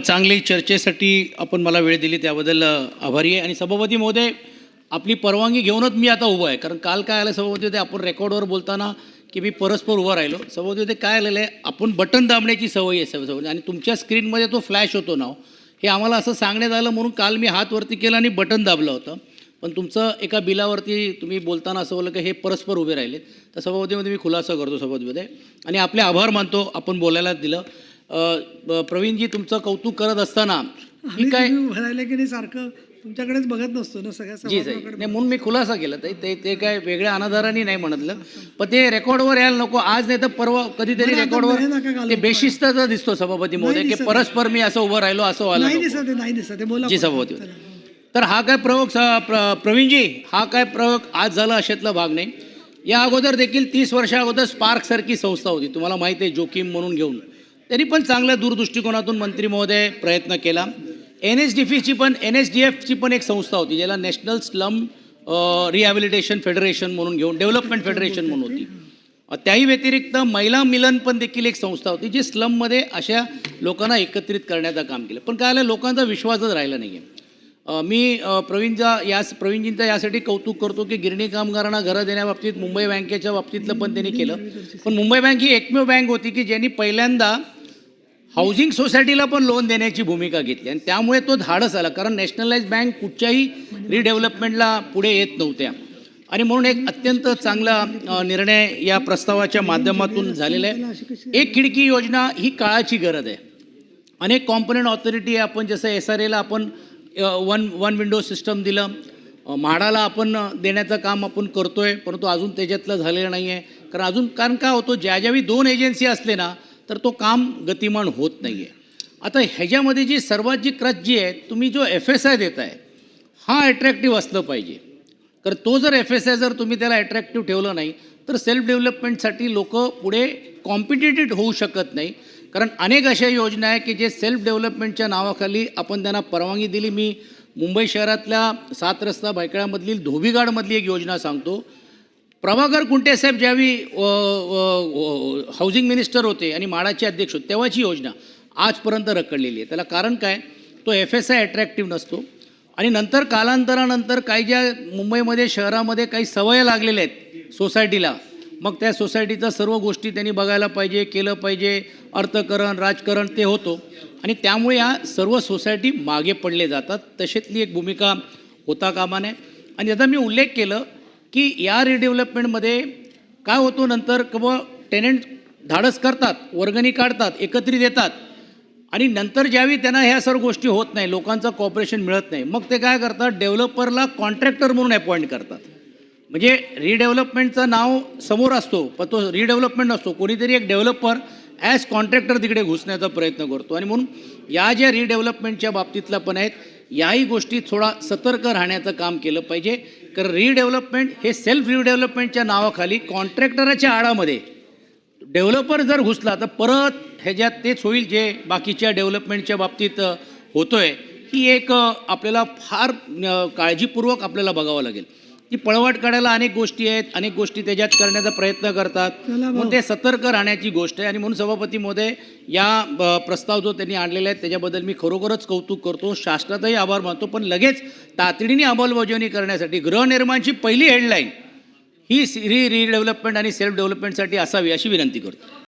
चांगली चर्चेसाठी आपण मला वेळ दिली त्याबद्दल आभारी आहे. आणि सभापती महोदय आपली परवानगी घेऊनच मी आता उभा आहे. कारण काल काय आलं सभापती होते आपण रेकॉर्डवर बोलताना की मी परस्पर उभा राहिलो. सभापती होते काय आलेलं आहे? आपण बटन दाबण्याची सवय आहे सभापती आणि तुमच्या स्क्रीनमध्ये तो फ्लॅश होतो नाव. हे आम्हाला असं सांगण्यात आलं म्हणून काल मी हात वरती केला आणि बटन दाबलं होतं. पण तुमचं एका बिलावरती तुम्ही बोलताना असं बोललं की हे परस्पर उभे राहिलेत. तर सभापतीमध्ये मी खुलासा करतो सभापतीमध्ये आणि आपले आभार मानतो आपण बोलायला दिलं. प्रवीणजी तुमचं कौतुक करत असताना काय भरायला की नाही सारखं तुमच्याकडेच बघत नसतो ना सगळ्या जी नाही म्हणून मी खुलासा केला ते ते ते काय वेगळ्या अनाधाराने नाही म्हणतलं पण ते रेकॉर्डवर यायला नको आज नाही तर परवा कधीतरी रेकॉर्डवर. ते बेशिस्तच दिसतो सभापती महोदय की. परस्पर मी असं उभं राहिलो असं व्हायला नाही. दिसत जी. सभापती. तर हा काय प्रयोग प्रवीणजी हा काय प्रयोग आज झाला अशातला भाग नाही या अगोदर देखील तीस वर्षा अगोदर स्पार्क सारखी संस्था होती तुम्हाला माहिती आहे जोखीम म्हणून घेऊन त्यांनी पण चांगल्या दूरदृष्टिकोनातून मंत्री महोदय प्रयत्न केला. एन एच डी फीची पण एन एच डी एफची पण एक संस्था होती ज्याला नॅशनल स्लम रिहॅबिलिटेशन फेडरेशन म्हणून घेऊन डेव्हलपमेंट फेडरेशन म्हणून होती. त्याही व्यतिरिक्त महिला मिलन पण देखील एक संस्था होती जी स्लममध्ये अशा लोकांना एकत्रित करण्याचं काम केलं. पण काय आलं लोकांचा विश्वासच राहिला नाही आहे मी प्रवीणचा यास प्रवीणजींचा यासाठी कौतुक करतो की गिरणी कामगारांना घरं देण्याबाबतीत मुंबई बँकेच्या बाबतीतलं पण त्यांनी केलं. पण मुंबई बँक ही एकमेव बँक होती की ज्यांनी पहिल्यांदा हाऊसिंग सोसायटीला पण लोन देण्याची भूमिका घेतली. आणि त्यामुळे तो धाडस आला. कारण नॅशनलाइज बँक कुठच्याही रिडेव्हलपमेंटला पुढे येत नव्हत्या. आणि म्हणून एक अत्यंत चांगला निर्णय या प्रस्तावाच्या माध्यमातून झालेला आहे. एक खिडकी योजना ही काळाची गरज आहे. अनेक कॉम्पोनंट ऑथॉरिटी आहे. आपण जसं एस आर एला आपण वन वन विंडो सिस्टम दिलं. म्हाडाला आपण देण्याचं काम आपण करतोय. परंतु अजून त्याच्यातलं झालेलं नाही आहे कारण अजून कारण काय होतं? ज्या ज्यावेळी दोन एजन्सी असले ना तर तो काम गतिमान होत नाही आहे आता ह्याच्यामध्ये जी सर्वात जी क्रच जी आहे तुम्ही जो एफ एस आय देताय हा अट्रॅक्टिव्ह असलं पाहिजे. तर तो जर एफ एस आय जर तुम्ही त्याला अट्रॅक्टिव्ह ठेवलं नाही तर सेल्फ डेव्हलपमेंटसाठी लोक पुढे कॉम्पिटेटिव्ह होऊ शकत नाही. कारण अनेक अशा योजना आहे की जे सेल्फ डेव्हलपमेंटच्या नावाखाली आपण त्यांना परवानगी दिली. मी मुंबई शहरातल्या सात रस्ता भायखळ्यामधील धोबीगाडमधली एक योजना सांगतो. प्रभाकर कुंटे साहेब ज्यावेळी हाऊसिंग मिनिस्टर होते आणि माडाचे अध्यक्ष होते तेव्हाची योजना आजपर्यंत रखडलेली आहे. त्याला कारण काय? तो एफ एस आय अट्रॅक्टिव्ह नसतो. आणि नंतर कालांतरानंतर काही ज्या मुंबईमध्ये शहरामध्ये काही सवय लागलेल्या आहेत सोसायटीला मग त्या सोसायटीचं सर्व गोष्टी त्यांनी बघायला पाहिजे केलं पाहिजे अर्थकरण राजकारण ते होतो. आणि त्यामुळे या सर्व सोसायटी मागे पडले जातात. तशातली एक भूमिका होता कामा नये. आणि याचा मी उल्लेख केलं की या रिडेव्हलपमेंटमध्ये काय होतो नंतर की टेनंट धाडस करतात वर्गणी काढतात एकत्रित येतात आणि नंतर ज्यावेळी त्यांना ह्या सर्व गोष्टी होत नाही लोकांचं कॉपरेशन मिळत नाही मग ते काय करतात? डेव्हलपरला कॉन्ट्रॅक्टर म्हणून अपॉइंट करतात. म्हणजे रिडेव्हलपमेंटचं नाव समोर असतो पण तो रिडेव्हलपमेंट नसतो. कोणीतरी एक डेव्हलपर ॲज कॉन्ट्रॅक्टर तिकडे घुसण्याचा प्रयत्न करतो. आणि म्हणून या ज्या रिडेव्हलपमेंटच्या बाबतीतला पण आहेत याही गोष्टी थोडा सतर्क राहण्याचं काम केलं पाहिजे. कारण रिडेव्हलपमेंट हे सेल्फ रिडेव्हलपमेंटच्या नावाखाली कॉन्ट्रॅक्टराच्या आळामध्ये डेव्हलपर जर घुसला तर परत ह्याच्यात तेच होईल जे बाकीच्या डेव्हलपमेंटच्या बाबतीत होतो होतोय. ही एक आपल्याला फार काळजीपूर्वक आपल्याला बघावं लागेल. ती पळवाट काढायला अनेक गोष्टी आहेत अनेक गोष्टी त्याच्यात करण्याचा प्रयत्न करतात. म्हणून ते सतर्क राहण्याची गोष्ट आहे आणि म्हणून सभापती महोदय या प्रस्ताव जो त्यांनी आणलेला आहे त्याच्याबद्दल मी खरोखरच कौतुक करतो. शासनाचाही आभार मानतो पण लगेच तातडीने अंमलबजावणी करण्यासाठी गृहनिर्माणची पहिली हेडलाईन ही रि रिडेव्हलपमेंट आणि सेल्फ डेव्हलपमेंटसाठी असावी अशी विनंती करतो.